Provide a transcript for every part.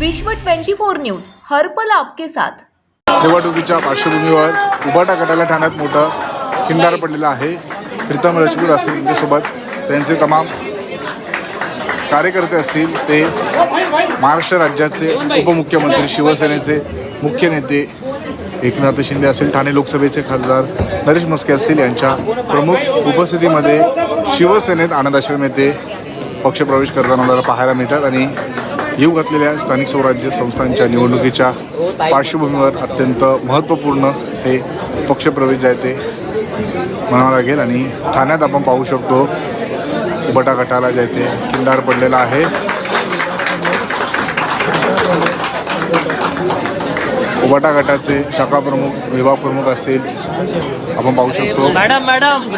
विश्व 24 न्यूज हर्पल आपके साथ. निवडणुकीच्या पार्श्वभूमीवर उबाटा गटाला ठाण्यात मोठं खिंडार पडलेलं आहे. प्रीतम राजपूत असतील त्यांच्यासोबत. त्यांचे तमाम कार्यकर्ते असतील ते महाराष्ट्र राज्याचे उपमुख्यमंत्री शिवसेनेचे मुख्य नेते एकनाथ शिंदे असतील ठाणे लोकसभेचे खासदार नरेश मस्के असतील यांच्या प्रमुख उपस्थितीमध्ये शिवसेनेत आनंद आश्रम येथे पक्षप्रवेश करताना पाहायला मिळतात आणि येऊ घातलेल्या स्थानिक स्वराज्य संस्थांच्या निवडणुकीच्या पार्श्वभूमीवर अत्यंत महत्त्वपूर्ण हे पक्षप्रवेश आहे ते म्हणावं लागेल. आणि ठाण्यात आपण पाहू शकतो उबटा गटाला जे ते किंडार पडलेला आहे. उबटा गटाचे शाखा प्रमुख विभाग प्रमुख असतील. आपण पाहू शकतो. Madam madam.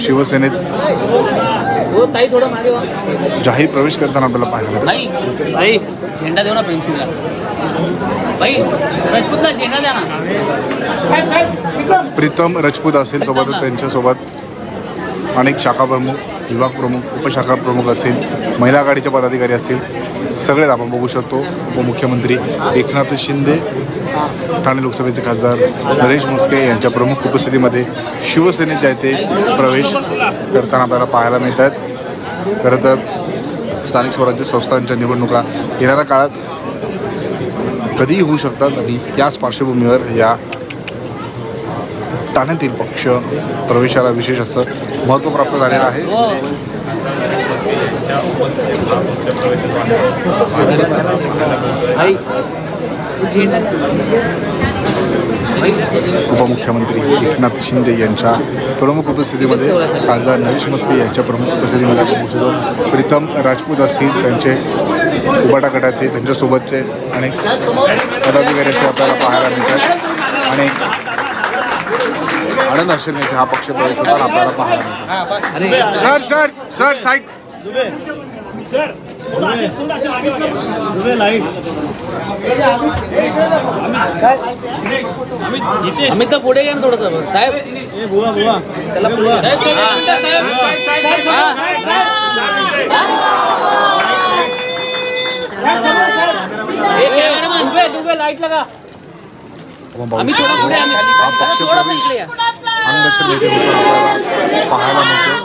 शिवसेनेत हो ताई थोडं मागे व्हा. जाहीर प्रवेश करताना आपल्याला पाहायला. नाही ताई झेंडा देऊ ना प्रेमसिंगला. बाई झेंडा द्या ना. प्रीतम राजपूत असेल सोबतच त्यांच्यासोबत. अनेक शाखा प्रमुख विभाग प्रमुख उपशाखा प्रमुख असतील. महिला आघाडीचे पदाधिकारी असतील. सगळेच आपण बघू शकतो. उपमुख्यमंत्री एकनाथ शिंदे ठाणे लोकसभेचे खासदार नरेश मुस्के यांच्या प्रमुख उपस्थितीमध्ये शिवसेनेत जे ते प्रवेश करताना आपल्याला पाहायला मिळत आहेत खरं तर स्थानिक स्वराज्य संस्थांच्या निवडणुका येणाऱ्या काळात कधीही होऊ शकतात आणि त्याच पार्श्वभूमीवर या ठाण्यातील पक्ष प्रवेशाला विशेष असं महत्त्व प्राप्त झालेलं आहे. उपमुख्यमंत्री एकनाथ शिंदे यांच्या प्रमुख उपस्थितीमध्ये खासदार नरेश मस्के यांच्या प्रमुख उपस्थितीमध्ये आपण पोहोचलो प्रीतम राजपूत असतील त्यांचे उबाटा गटाचे त्यांच्यासोबतचे अनेक पदाधिकारी असे आपल्याला पाहायला मिळतात. आणि आनंद येथे हा पक्ष प्रवेश होताना आपल्याला पाहायला मिळतो sir sir sir side. Amit तर पुढे घ्या ना थोडंसं साहेब त्याला पुढे हा. लाइट लगा आम्ही. थोडं पुढे आम्ही हा येथे पाहायला मिळतो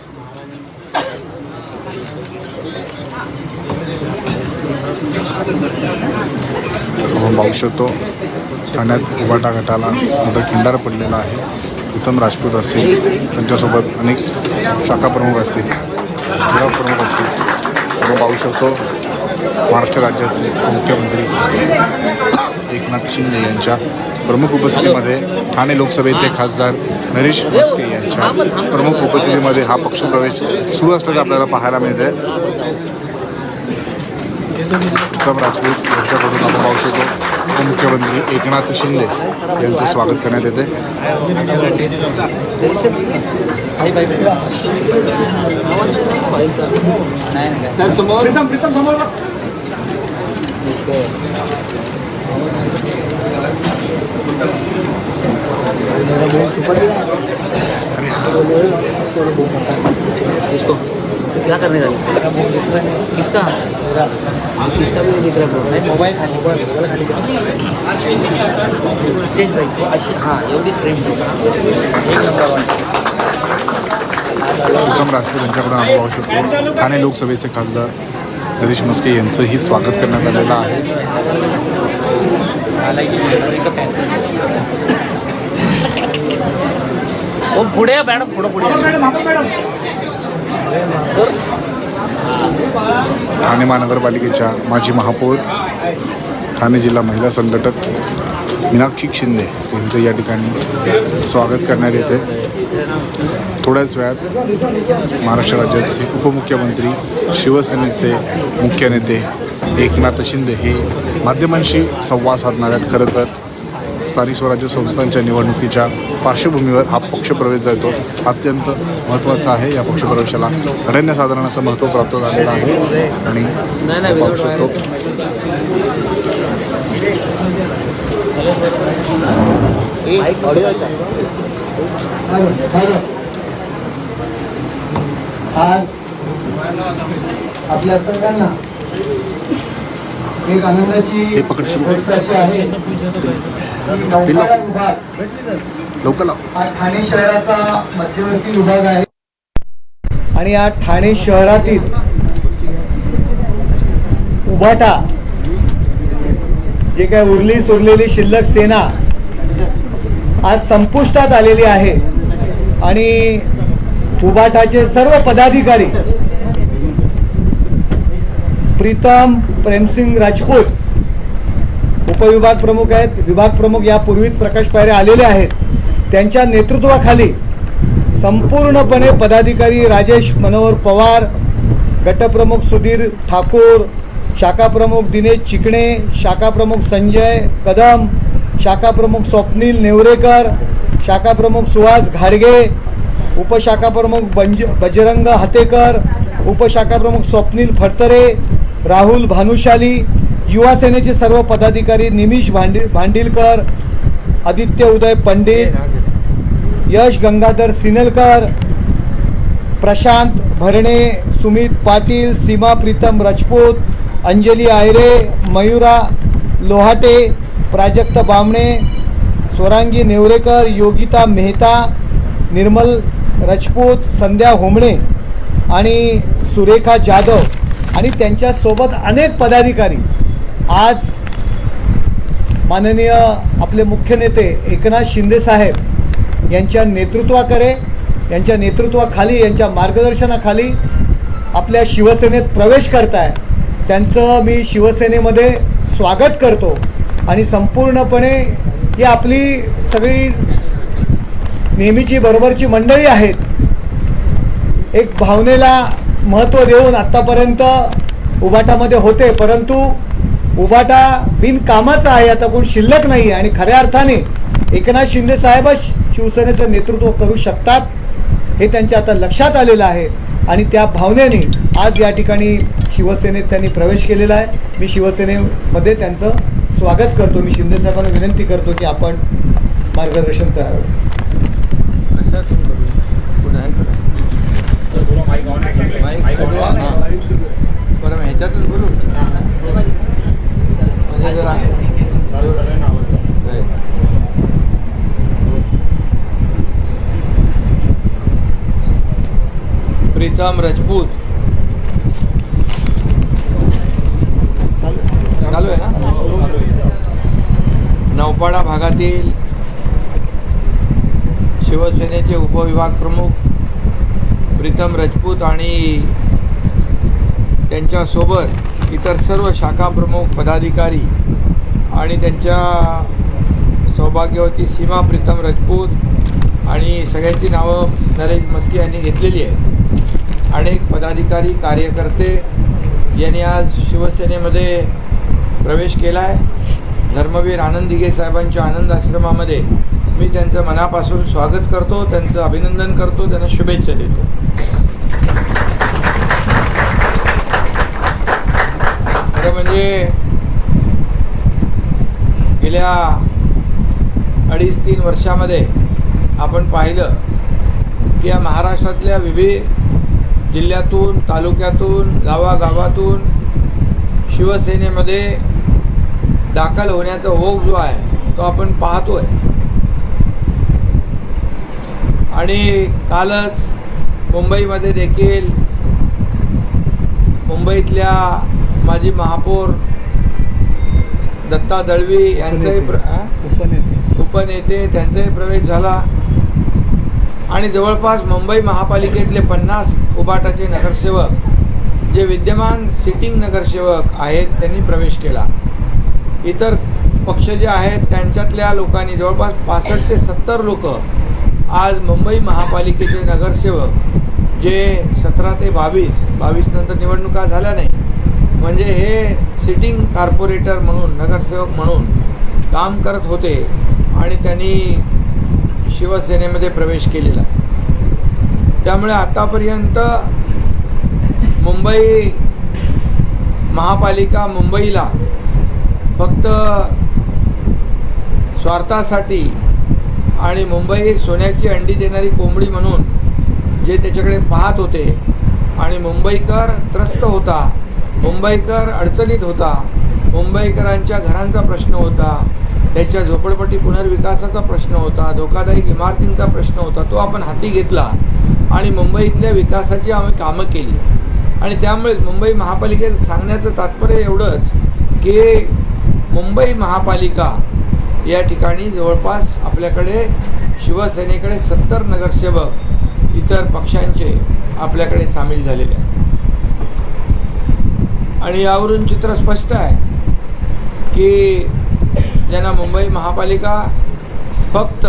आपण पाहू शकतो ठाण्यात उभाटा गटाला मोठा खिंडार पडलेला आहे. उत्तम राजपूत असतील त्यांच्यासोबत अनेक शाखा प्रमुख असतील जिल्हा प्रमुख असतील. आपण पाहू शकतो महाराष्ट्र राज्याचे मुख्यमंत्री एकनाथ शिंदे यांच्या प्रमुख उपस्थितीमध्ये ठाणे लोकसभेचे खासदार नरेश मस्के यांच्या प्रमुख उपस्थितीमध्ये हा पक्षप्रवेश सुरू असल्याचं आपल्याला पाहायला मिळते उत्तम राजपूत यांच्याकडून आपण पाहू शकतो उपमुख्यमंत्री एकनाथ शिंदे स्वागत करण्यात. किसको क्या करने जा किसका किसका भी दिख रहा है मोबाईल तेच बाई अशी हां एवढीच फ्रेम एक नंबर वन उत्तम राजपूत यांच्याकडून आपण पाहू शकतो ठाणे लोकसभेचे खासदार नरेश मस्के यांचंही स्वागत करण्यात आलेलं आहे. हो पुढे मॅडम पुढं पुढे या. ठाणे महानगरपालिकेच्या माजी महापौर ठाणे जिल्हा महिला संघटक मीनाक्षी शिंदे यांचं या ठिकाणी स्वागत करण्यात येते थोड्याच वेळात महाराष्ट्र राज्याचे उपमुख्यमंत्री शिवसेनेचे मुख्य नेते एकनाथ शिंदे हे माध्यमांशी संवाद साधणार आहेत खरं तर स्थानिक स्वराज्य संस्थांच्या निवडणुकीच्या पार्श्वभूमीवर हा पक्षप्रवेश जो आहे तो अत्यंत महत्त्वाचा आहे या पक्षप्रवेशाला अनन्यसाधारण असं महत्त्व प्राप्त झालेलं आहे. आणि पाहू शकतो आज आपल्या सर्वांना एक आनंदाची. गोष्ट अशी आहे. विभाग. लवकर लाव. हा ठाणे शहराचा मध्यवर्ती विभाग आहे. आणि या ठाणे शहरातील उभाटा जे काय उरली सुरलेली शिल्लक सेना आज संपुष्टात आलेली आहे. आणि उबाटाचे सर्व पदाधिकारी प्रीतम प्रेमसिंग राजपूत उपविभाग प्रमुख आहेत. विभाग प्रमुख यापूर्वीच प्रकाश पायरे आलेले आहेत. त्यांच्या नेतृत्वाखाली संपूर्णपणे पदाधिकारी राजेश मनोहर पवार गटप्रमुख सुधीर ठाकूर शाखाप्रमुख दिनेश चिकणे शाखा प्रमुख संजय कदम शाखा प्रमुख स्वप्नील नेवरेकर शाखा प्रमुख सुहास घाडगे उपशाखा प्रमुख बंज बजरंग हातेकर उपशाखा प्रमुख स्वप्नील फडतरे राहुल भानुशाली युवा सेनेचे सर्व पदाधिकारी निमिष भांडी भांडिलकर आदित्य उदय पंडित यश गंगाधर सिनलकर प्रशांत भरणे सुमित पाटील सीमा प्रीतम राजपूत अंजली आयरे मयुरा लोहाटे प्राजक्त बामणे स्वरांगी नेवरेकर योगिता मेहता निर्मल राजपूत संध्या होमणे आणि सुरेखा जाधव. आणि त्यांच्यासोबत अनेक पदाधिकारी. आज माननीय आपले मुख्य नेते एकनाथ शिंदे साहेब यांच्या नेतृत्वाकडे यांच्या नेतृत्वाखाली यांच्या मार्गदर्शनाखाली आपल्या शिवसेनेत प्रवेश करताय. त्यांचं मी शिवसेनेमध्ये स्वागत करतो आणि संपूर्णपणे ही आपली सगळी नेहमीची बरोबरची मंडळी आहेत. एक भावनेला महत्त्व देऊन आत्तापर्यंत उबाटामध्ये होते परंतु उबाटा बिनकामाचा आहे आता कोण शिल्लक नाही आहे. आणि खऱ्या अर्थाने एकनाथ शिंदे साहेबच शिवसेनेचं नेतृत्व करू शकतात हे त्यांच्या आता लक्षात आलेलं आहे. आणि त्या भावनेने आज या ठिकाणी शिवसेनेत त्यांनी प्रवेश केलेला आहे. मी शिवसेनेमध्ये त्यांचं स्वागत करतो. मी शिंदे साहेबांना विनंती करतो की आपण मार्गदर्शन करावं. ह्याच्यातच बोलू. हे जरा प्रीतम राजपूत. चालू आहे ना? नौपाडा भागातील शिवसेनेचे उपविभाग प्रमुख प्रीतम राजपूत आणि त्यांच्यासोबत इतर सर्व शाखा प्रमुख पदाधिकारी आणि त्यांच्या सौभाग्यवती सीमा प्रीतम राजपूत आणि सगळ्यांची नावं नरेश मस्के यांनी घेतलेली आहेत. अनेक पदाधिकारी कार्यकर्ते यांनी आज शिवसेनेमध्ये प्रवेश केला आहे धर्मवीर आनंद दिघे साहेबांच्या आनंद आश्रमामध्ये मी त्यांचं मनापासून स्वागत करतो त्यांचं अभिनंदन करतो त्यांना शुभेच्छा देतो. खरं म्हणजे गेल्या अडीच तीन वर्षामध्ये आपण पाहिलं की या महाराष्ट्रातल्या विविध जिल्ह्यातून तालुक्यातून गावागावातून शिवसेनेमध्ये दाखल होण्याचा ओघ जो आहे तो आपण पाहतोय. आणि कालच मुंबईमध्ये देखील मुंबईतल्या माजी महापौर दत्ता दळवी यांचाही प्र उपनेते. त्यांचाही प्रवेश झाला. आणि जवळपास मुंबई महापालिकेतले पन्नास उबाटाचे नगरसेवक जे विद्यमान सिटिंग नगरसेवक आहेत त्यांनी प्रवेश केला. इतर पक्ष जे आहेत त्यांच्यातल्या लोकांनी जवळपास पासष्ट ते सत्तर लोक आज मुंबई महापालिकेचे नगरसेवक जे सतरा ते बावीस बावीस नंतर निवडणुका झाल्या नाही म्हणजे हे सिटिंग कार्पोरेटर म्हणून नगरसेवक म्हणून काम करत होते आणि त्यांनी शिवसेनेमध्ये प्रवेश केलेला आहे. त्यामुळे आतापर्यंत मुंबई महापालिका मुंबईला फक्त स्वार्थासाठी आणि मुंबई सोन्याची अंडी देणारी कोंबडी म्हणून जे त्याच्याकडे पाहत होते आणि मुंबईकर त्रस्त होता मुंबईकर अडचणीत होता. मुंबईकरांच्या घरांचा प्रश्न होता. त्याच्या झोपडपट्टी पुनर्विकासाचा प्रश्न होता. धोकादायक इमारतींचा प्रश्न होता. तो आपण हाती घेतला आणि मुंबईतल्या विकासाची आम्ही कामं केली. आणि त्यामुळेच मुंबई महापालिकेत सांगण्याचं तात्पर्य एवढंच की मुंबई महापालिका या ठिकाणी जवळपास आपल्याकडे शिवसेनेकडे सत्तर नगरसेवक इतर पक्षांचे आपल्याकडे सामील झालेले आहेत. आणि यावरून चित्र स्पष्ट आहे की ज्यांना मुंबई महापालिका फक्त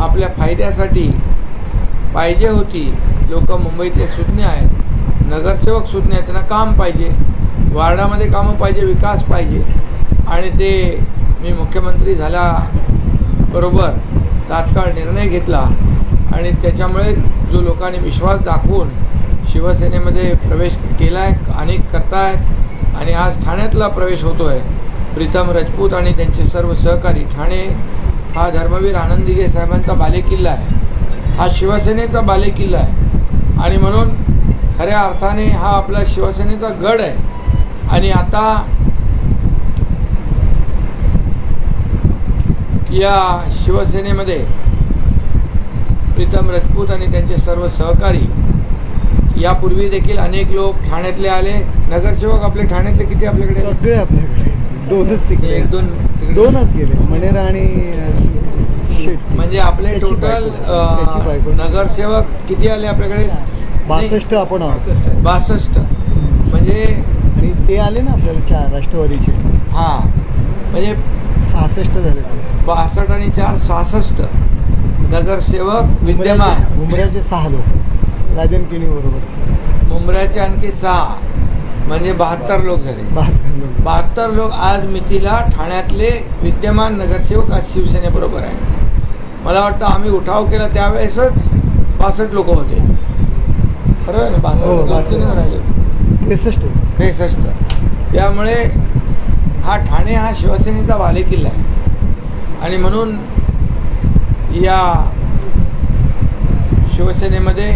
आपल्या फायद्यासाठी पाहिजे होती लोक मुंबईतले सुज्ञ आहेत. नगरसेवक सुज्ञ आहेत त्यांना काम पाहिजे. वार्डामध्ये कामं पाहिजे विकास पाहिजे. आणि ते मी मुख्यमंत्री झाल्याबरोबर तात्काळ निर्णय घेतला. आणि त्याच्यामुळे जो लोकांनी विश्वास दाखवून शिवसेनेमध्ये प्रवेश केला आहे अनेक करतायत आणि आज ठाण्यातला प्रवेश होतो आहे प्रीतम राजपूत आणि त्यांचे सर्व सहकारी ठाणे हा धर्मवीर आनंदीगे साहेबांचा बालेकिल्ला आहे. हा शिवसेनेचा बालेकिल्ला आहे. आणि म्हणून खऱ्या अर्थाने हा आपला शिवसेनेचा गड आहे. आणि आता या शिवसेनेमध्ये प्रीतम राजपूत आणि त्यांचे सर्व सहकारी यापूर्वी देखील अनेक लोक ठाण्यातले आले. नगरसेवक आपले ठाण्यातले किती आपल्याकडे? सगळे आपल्याकडे. दोनच तिकडे. एक दोन तिकडे. दोनच गेले. मणेरा आणि. म्हणजे आपले टोटल. नगरसेवक किती आले आपल्याकडे? बासष्ट आपण आहोत. बासष्ट. म्हणजे आणि ते आले ना आपल्याला चार राष्ट्रवादीचे. हां. म्हणजे सहासष्ट झाले. बासष्ट आणि चार सहासष्ट. नगरसेवक विद्यमान. उमऱ्याचे सहा लोक. राजन किणी बरोबर मुंबऱ्याचे आणखी सहा म्हणजे बहात्तर लोक झाले. बहात्तर लोक. बहात्तर लोक आज मितीला ठाण्यातले विद्यमान नगरसेवक आज शिवसेनेबरोबर आहे मला वाटतं आम्ही उठाव केला त्यावेळेसच बासष्ट लोक होते. बरोबर ना हो, बासष्ट राहिले. त्रेसष्ट त्रेसष्ट. त्यामुळे हा ठाणे हा शिवसेनेचा बालेकिल्ला आहे. आणि म्हणून या शिवसेनेमध्ये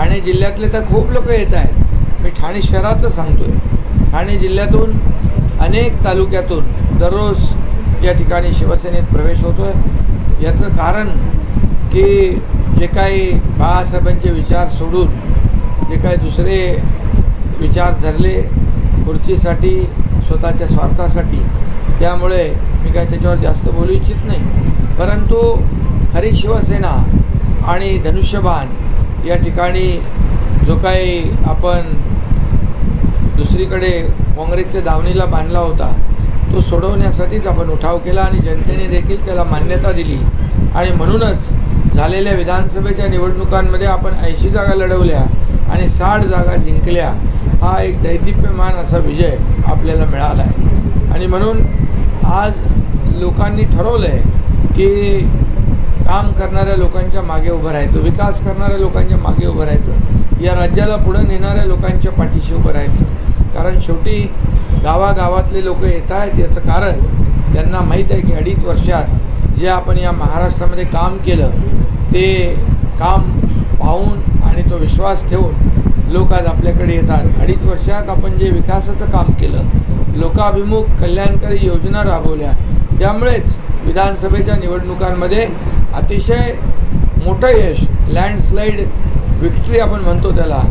ठाणे जिल्ह्यातले तर खूप लोक येत आहेत. मी ठाणे शहराचं सांगतोय. ठाणे जिल्ह्यातून अनेक तालुक्यातून दररोज या ठिकाणी शिवसेनेत प्रवेश होतो आहे याचं कारण की जे काही बाळासाहेबांचे विचार सोडून जे काही दुसरे विचार धरले खुर्चीसाठी स्वतःच्या स्वार्थासाठी त्यामुळे मी काय त्याच्यावर जास्त बोलू इच्छित नाही. परंतु खरी शिवसेना आणि धनुष्यबाण या ठिकाणी जो काही आपण दुसरीकडे काँग्रेसच्या धावणीला बांधला होता तो सोडवण्यासाठीच आपण उठाव केला आणि जनतेने देखील त्याला मान्यता दिली. आणि म्हणूनच झालेल्या विधानसभेच्या निवडणुकांमध्ये आपण ऐंशी जागा लढवल्या आणि साठ जागा जिंकल्या हा एक दैदिप्यमान असा विजय आपल्याला मिळाला आहे आणि म्हणून आज लोकांनी ठरवलं आहे की काम करणाऱ्या लोकांच्या मागे उभं राहायचं विकास करणाऱ्या लोकांच्या मागे उभं राहायचं या राज्याला पुढं नेणाऱ्या लोकांच्या पाठीशी उभं राहायचं. कारण शेवटी गावागावातले लोक येत आहेत याचं कारण त्यांना माहीत आहे की अडीच वर्षात जे आपण या महाराष्ट्रामध्ये काम केलं ते काम पाहून आणि तो विश्वास ठेवून लोक आज आपल्याकडे येतात. अडीच वर्षात आपण जे विकासाचं काम केलं लोकाभिमुख कल्याणकारी योजना राबवल्या त्यामुळेच विधानसभेच्या निवडणुकांमध्ये अतिशय मोठं यश लँडस्लाईड विक्ट्री आपण म्हणतो त्याला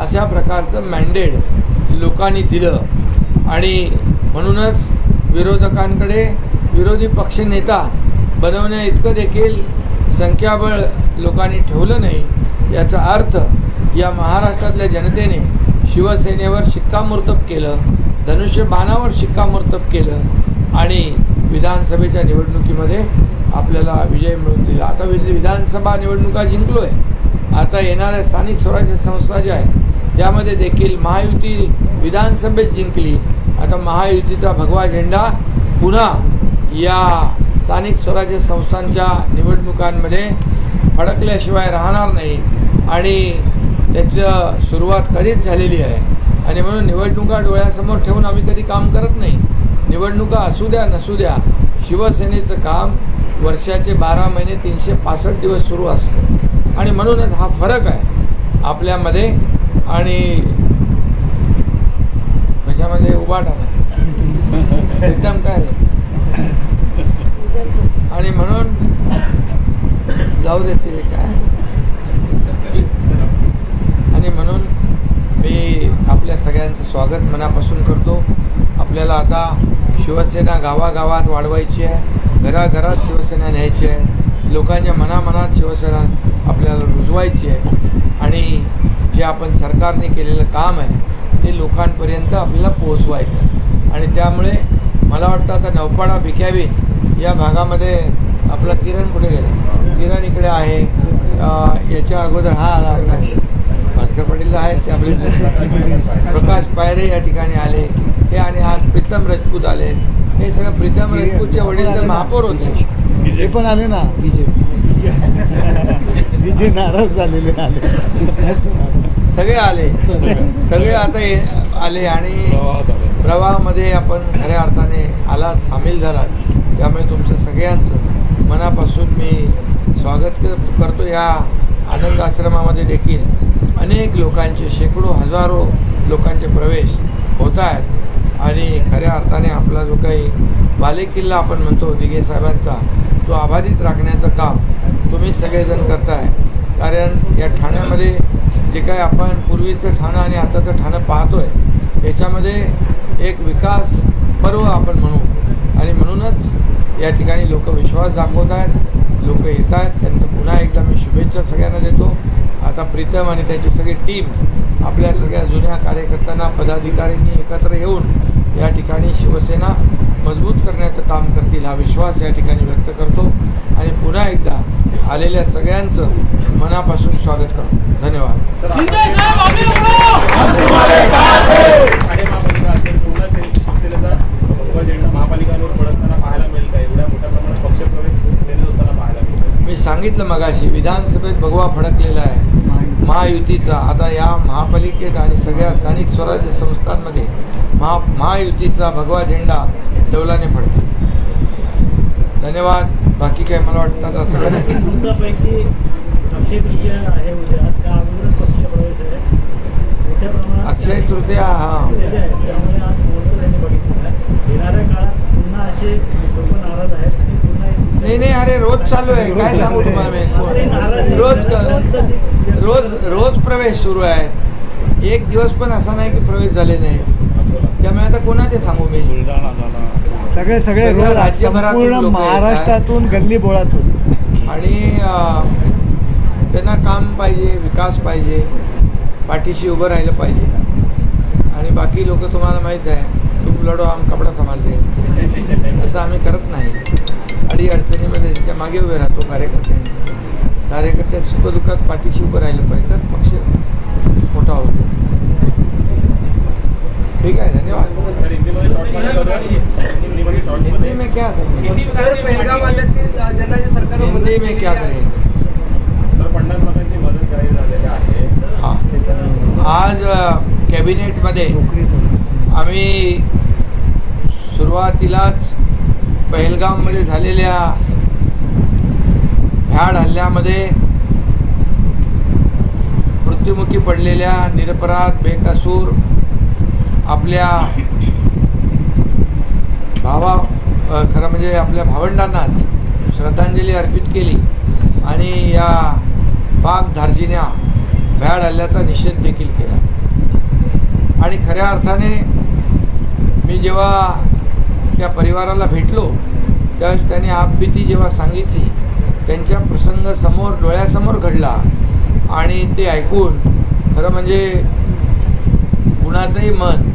अशा प्रकारचं मॅन्डेट लोकांनी दिलं. आणि म्हणूनच विरोधकांकडे विरोधी पक्षनेता बनवण्या इतकं देखील संख्याबळ लोकांनी ठेवलं नाही याचा अर्थ या महाराष्ट्रातल्या जनतेने शिवसेनेवर शिक्कामोर्तब केलं धनुष्यबाणावर शिक्कामोर्तब केलं आणि विधानसभेच्या निवडणुकीमध्ये आपल्याला विजय मिळवून दिला. आता विधानसभा निवडणुका जिंकलो आहे आता येणाऱ्या स्थानिक स्वराज्य संस्था ज्या आहेत त्यामध्ये देखील महायुती विधानसभेत जिंकली. आता महायुतीचा भगवा झेंडा पुन्हा या स्थानिक स्वराज्य संस्थांच्या निवडणुकांमध्ये फडकल्याशिवाय राहणार नाही. आणि त्याचं सुरुवात कधीच झालेली आहे. आणि म्हणून निवडणुका डोळ्यासमोर ठेवून आम्ही कधी काम करत नाही. निवडणुका असू द्या नसू द्या शिवसेनेचं काम वर्षाचे बारा महिने तीनशे पासष्ट दिवस सुरू असतो. आणि म्हणूनच हा फरक आहे आपल्यामध्ये आणि कशामध्ये उभाटा एकदम काय? आणि म्हणून जाऊ देते काय? आणि म्हणून मी आपल्या सगळ्यांचं स्वागत मनापासून करतो. आपल्याला आता शिवसेना गावागावात वाढवायची आहे घराघरात शिवसेना न्यायची आहे लोकांच्या मनामनात शिवसेना आपल्याला रुजवायची आहे आणि जे आपण सरकारने केलेलं काम आहे ते लोकांपर्यंत आपल्याला पोहोचवायचं आणि त्यामुळे मला वाटतं आता नौपाडा भिक्यावी या भागामध्ये आपला किरण कुठे गेला? किरण इकडे आहे. याच्या अगोदर हा आला. भास्कर पाटील आहेत आपले प्रकाश पायरे या ठिकाणी आले. आणि आज प्रीतम राजपूत आले. हे सगळं प्रीतम राजपूतचे वडील तर महापौर होते. हे पण आले ना. विजय नाराज झालेले आले. सगळे आले. सगळे आता आले आणि प्रवाहामध्ये आपण खऱ्या अर्थाने आलात सामील झालात. त्यामुळे तुमचं सगळ्यांचं मनापासून मी स्वागत कर करतो. या आनंद आश्रमामध्ये देखील अनेक लोकांचे शेकडो हजारो लोकांचे प्रवेश होत आहेत. आणि खऱ्या अर्थाने आपला जो काही बालेकिल्ला आपण म्हणतो दिघे साहेबांचा तो आबाधित राखण्याचं काम तुम्ही सगळेजण करताय. कारण या ठाण्यामध्ये जे काय आपण पूर्वीचं ठाणं आणि आताचं ठाणं पाहतोय याच्यामध्ये एक विकास पर्व आपण म्हणू. आणि म्हणूनच या ठिकाणी लोक विश्वास दाखवत आहेत लोक येत आहेत. त्यांचं पुन्हा एकदा मी शुभेच्छा सगळ्यांना देतो. आता प्रीतम आणि त्याची सगळी टीम आपल्या सगळ्या जुन्या कार्यकर्त्यांना पदाधिकाऱ्यांनी एकत्र येऊन या ठिकाणी शिवसेना मजबूत करण्याचं काम करतील हा विश्वास या ठिकाणी व्यक्त करतो. आणि पुन्हा एकदा आलेल्या सगळ्यांचं मनापासून स्वागत करतो. धन्यवाद. मी सांगितलं मगाशी विधानसभेत भगवा फडकलेला आहे. महायुतीचा. आता या महापालिकेत आणि सगळ्या स्थानिक स्वराज्य संस्थांमध्ये महा महायुतीचा भगवा झेंडा डौलाने फडकेल धन्यवाद. बाकी काय मला वाटतं आता सगळं तुमच्यापैकी अक्षय तृतीया हा. असे नाही नाही अरे रोज चालू आहे. काय सांगू तुम्हाला मी? रोज रोज रोज प्रवेश सुरू आहे. एक दिवस पण असा नाही की प्रवेश झाले नाही. त्यामुळे आता कोणाचे सांगू मी? सगळे सगळे सगळ्या राज्यभरातून संपूर्ण लोकं. महाराष्ट्रातून गल्ली बोळातून आणि अं, त्यांना काम पाहिजे विकास पाहिजे पाठीशी उभं राहिलं पाहिजे. आणि बाकी लोक तुम्हाला माहीत आहे तुम लढो आम कपडा सांभाळते असं आम्ही करत नाही. अडी अडचणीमध्ये त्यांच्या मागे उभे राहतो कार्यकर्त्यांनी. कार्यकर्त्या सुखदुःखात पाठीशी उभं राहिलं पाहिजे तर पक्ष मोठा होतो. ठीक आहे धन्यवाद. हिंदी मध्ये में क्या करें? हिंदी में क्या करें? हा आज कॅबिनेटमध्ये आम्ही सुरुवातीलाच पहलगाममध्ये झालेल्या भ्याड हल्ल्यामध्ये मृत्युमुखी पडलेल्या निरपराध बेकसूर आपल्या भावा खरं म्हणजे आपल्या भावंडांनाच श्रद्धांजली अर्पित केली आणि या पाक धार्जिन्या भ्याड हल्ल्याचा निषेध देखील केला. आणि खऱ्या अर्थाने मी जेव्हा त्या परिवाराला भेटलो त्यावेळेस त्यांनी आपबीती जेव्हा सांगितली त्यांच्या प्रसंग समोर डोळ्यासमोर घडला आणि ते ऐकून खरं म्हणजे कुणाचंही मन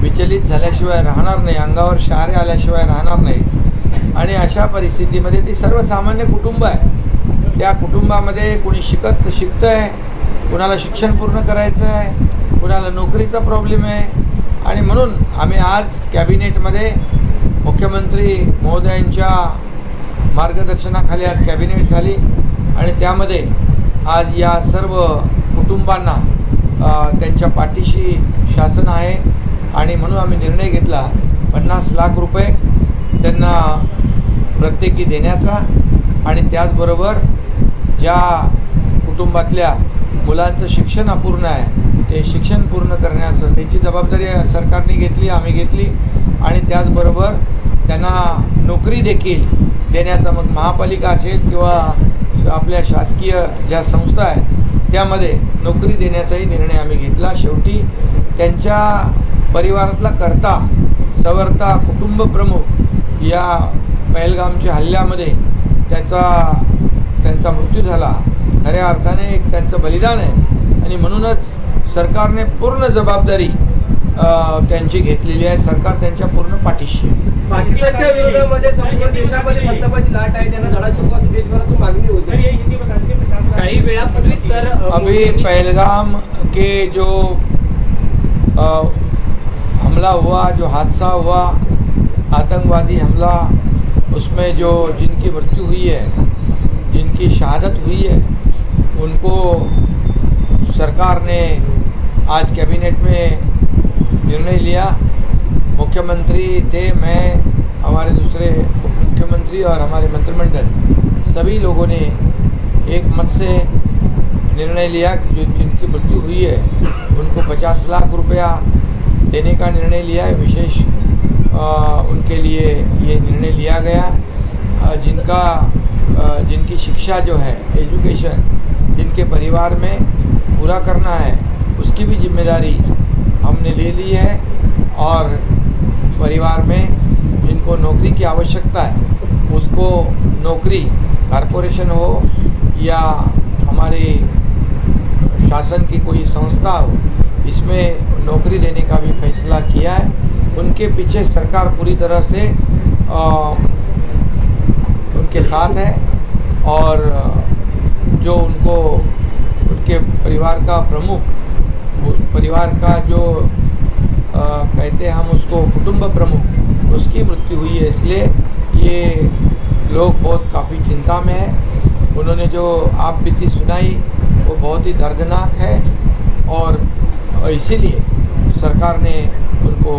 विचलित झाल्याशिवाय राहणार नाही अंगावर शहारे आल्याशिवाय राहणार नाही. आणि अशा परिस्थितीमध्ये ती सर्वसामान्य कुटुंब आहे. त्या कुटुंबामध्ये कोणी शिकत शिकतं आहे कुणाला शिक्षण पूर्ण करायचं आहे कुणाला नोकरीचा प्रॉब्लेम आहे. आणि म्हणून आम्ही आज कॅबिनेटमध्ये मुख्यमंत्री महोदयांच्या मार्गदर्शनाखाली आज कॅबिनेट झाली. आणि त्यामध्ये आज या सर्व कुटुंबांना त्यांच्या पाठीशी शासन आहे. आणि म्हणून आम्ही निर्णय घेतला पन्नास लाख रुपये त्यांना प्रत्येकी देण्याचा आणि त्याचबरोबर ज्या कुटुंबातल्या मुलांचं शिक्षण अपूर्ण आहे ते शिक्षण पूर्ण करण्याचं त्याची जबाबदारी सरकारने घेतली आम्ही घेतली आणि त्याचबरोबर त्यांना नोकरी देखील देण्याचा मग महापालिका असेल किंवा आपल्या शासकीय ज्या संस्था आहेत त्यामध्ये नोकरी देण्याचाही निर्णय आम्ही घेतला. शेवटी त्यांच्या परिवारातला करता सवर्ता कुटुंब प्रमुख या पहलगामच्या हल्ल्यामध्ये त्याचा त्यांचा मृत्यू झाला. खऱ्या अर्थाने एक त्यांचं बलिदान आहे. आणि म्हणूनच सरकारने पूर्ण जबाबदारी त्यांची घेतलेली आहे. सरकार त्यांच्या पूर्ण पाठीशी आहे. पाकिस्तानच्या विरोधामध्ये संपूर्ण देशामध्ये संतापाची लाट आहे. त्यांना देशभरातून मागणी होती. काही वेळापूर्वीच सर अभी पहलगाम के जो हमला हुआ, जो हादसा हुआ, आतंकवादी हमला, उसमें जो जिनकी मृत्यु हुई है, जिनकी शहादत हुई है, उनको सरकार ने आज कैबिनेट में निर्णय लिया। मुख्यमंत्री थे, मैं, हमारे दूसरे मुख्यमंत्री और हमारे मंत्रिमंडल, सभी लोगों ने एक मत से निर्णय लिया कि जो जिनकी मृत्यु हुई है, उनको 50 लाख रुपया देने का निर्णय लिया है। विशेष उनके लिए ये निर्णय लिया गया। जिनका जिनकी शिक्षा जो है एजुकेशन जिनके परिवार में पूरा करना है, उसकी भी ज़िम्मेदारी हमने ले ली है। और परिवार में जिनको नौकरी की आवश्यकता है, उसको नौकरी कारपोरेशन हो या हमारी शासन की कोई संस्था हो इसमें नौकरी देने का भी फैसला किया है। उनके पीछे सरकार पूरी तरह से अ, उनके साथ है और जो उनको उनके परिवार का प्रमुख परिवार का जो अ, कहते हैं हम उसको कुटुंब प्रमुख उसकी मृत्यु हुई है। इसलिए ये लोग बहुत काफ़ी चिंता में है। उन्होंने जो आप बीती सुनाई वो बहुत ही दर्दनाक है और इसीलिए सरकार ने उनको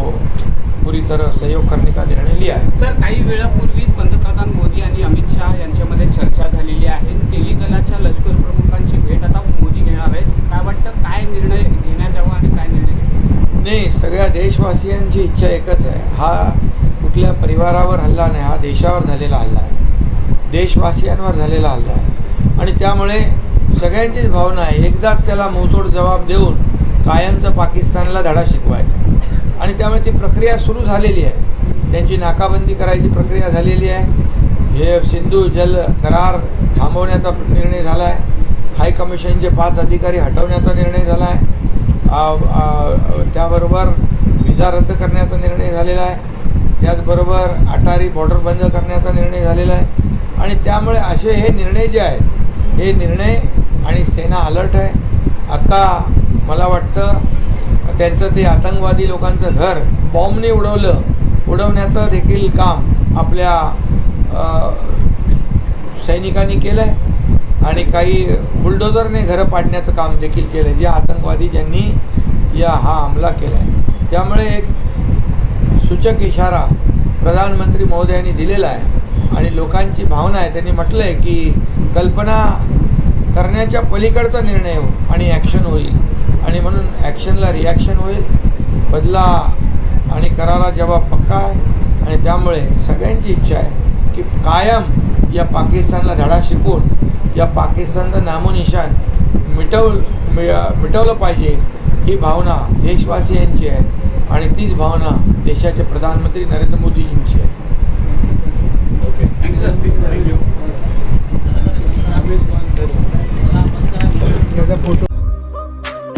पूरी तरह सहयोग करने का निर्णय लिया है। सर काही वेळापूर्वीच पंतप्रधान मोदी आणि अमित शहा यांच्यामध्ये चर्चा झालेली आहे. तेली दलाच्या लष्कर प्रमुखांची भेट आता मोदी घेणार आहेत. काय वाटतं? काय निर्णय घेण्यात यावा आणि काय निर्णय नाही सगळ्या देशवासियांची इच्छा एकच आहे. हा कुठल्या परिवारावर हल्ला नाही हा देशावर झालेला हल्ला आहे. देशवासियांवर झालेला हल्ला आहे. आणि त्यामुळे सगळ्यांचीच भावना आहे. एकदा त्याला मुंहतोड जबाब देऊन कायमचं पाकिस्तानला धडा शिकवायचा. आणि त्यामुळे ती प्रक्रिया सुरू झालेली आहे. त्यांची नाकाबंदी करायची प्रक्रिया झालेली आहे. हे सिंधू जल करार थांबवण्याचा निर्णय झाला आहे हाय कमिशनचे पाच अधिकारी हटवण्याचा निर्णय झाला आहे त्याबरोबर व्हिजा रद्द करण्याचा निर्णय झालेला आहे. त्याचबरोबर अटारी बॉर्डर बंद करण्याचा निर्णय झालेला आहे. आणि त्यामुळे असे हे निर्णय जे आहेत हे निर्णय आणि सेना अलर्ट आहे. आत्ता मला वाटतं त्यांचं ते आतंकवादी लोकांचं घर बॉम्बने उडवलं उडवण्याचं देखील काम आपल्या सैनिकांनी केलं आहे आणि काही बुलडोजरने घरं पाडण्याचं काम देखील केलं आहे जे आतंकवादी ज्यांनी या हा हमला केला आहे त्यामुळे एक सूचक इशारा प्रधानमंत्री महोदयांनी दिलेला आहे आणि लोकांची भावना आहे. त्यांनी म्हटलं आहे की कल्पना करण्याच्या पलीकडचा निर्णय हो आणि ॲक्शन होईल. आणि म्हणून ॲक्शनला रिॲक्शन होईल बदला आणि करारा जवाब पक्का आहे आणि त्यामुळे सगळ्यांची इच्छा आहे की कायम या पाकिस्तानला धडा शिकवून या पाकिस्तानचं नामोनिशान मिटव मि- मिटवलं पाहिजे ही भावना देशवासियांची आहे. आणि तीच भावना देशाचे प्रधानमंत्री नरेंद्र मोदीजींची आहे. Thank you photo